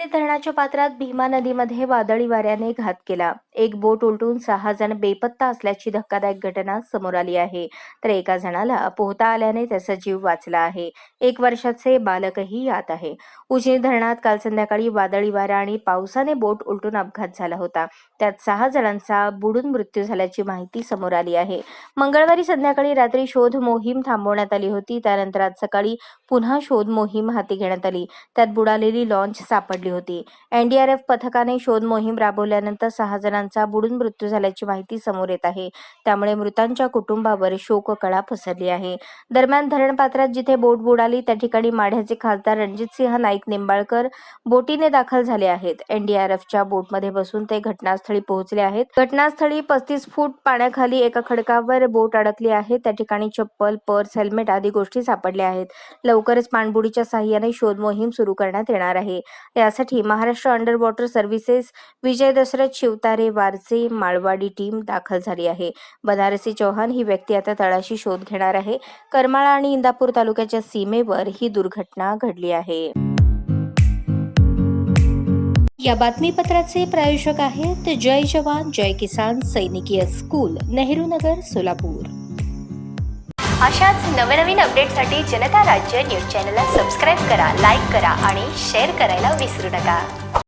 उजनी धरणाच्या पात्रात भीमा नदीमध्ये वादळी वाऱ्याने घात केला. एक बोट उलटून सहा जण बेपत्ता असल्याची धक्कादायक घटना समोर आली आहे. तर एका जणाला पोहता आल्याने त्याचा जीव वाचला आहे. एक वर्षाचे बालकही यात आहे. उजनी धरणात काल संध्याकाळी वादळी वारा आणि पावसाने बोट उलटून अपघात झाला होता. त्यात सहा जणांचा बुडून मृत्यू झाल्याची माहिती समोर आली आहे. मंगळवारी संध्याकाळी रात्री शोध मोहीम थांबवण्यात आली होती. त्यानंतर आज सकाळी पुन्हा शोध मोहीम हाती घेण्यात आली. त्यात बुडालेली लॉन्च सापडली होती. एनडीआरएफ पथकाने शोध मोहीम राबवल्यानंतर सहा जणांचा बुडून मृत्यू झाल्याची माहिती समोर येत आहे. त्यामुळे मृतांच्या कुटुंबावर शोककळा पसरली आहे. दरम्यान धरण पात्रात जिथे बोट बुडाली त्या ठिकाणी माढ्याचे खासदार रणजितसिंह नाईक निंबाळकर बोटीने दाखल झाले आहेत. एनडीआरएफच्या बोटमध्ये बसून ते घटनास्थळी पोहोचले आहेत. घटनास्थळी पस्तीस फूट पाण्याखाली एका खडकावर बोट अडकली आहे. त्या ठिकाणी चप्पल पर्स हेल्मेट आदी गोष्टी सापडल्या आहेत. लवकरच पाणबुडीच्या साह्याने शोध मोहीम सुरू करण्यात येणार आहे. यासाठी Maharashtra under water services Vijay Dashrath Shivtare Warje Malwadi team दाखल झाली आहे. बनारसी चौहान ही व्यक्ती आता तळाशी शोध घेणार आहे. करमाळा आणि इंदापूर तालुक्याच्या सीमेवर ही दुर्घटना घडली आहे. या बातमीपत्राचे प्रायोजक आहेत जय जवान जय किसान सैनिकीय स्कूल नेहरू नगर सोलापूर. अशाच नवनवीन अपडेटसाठी जनता राज्य न्यूज चॅनलला सबस्क्राईब करा लाईक करा आणि शेअर करायला विसरू नका.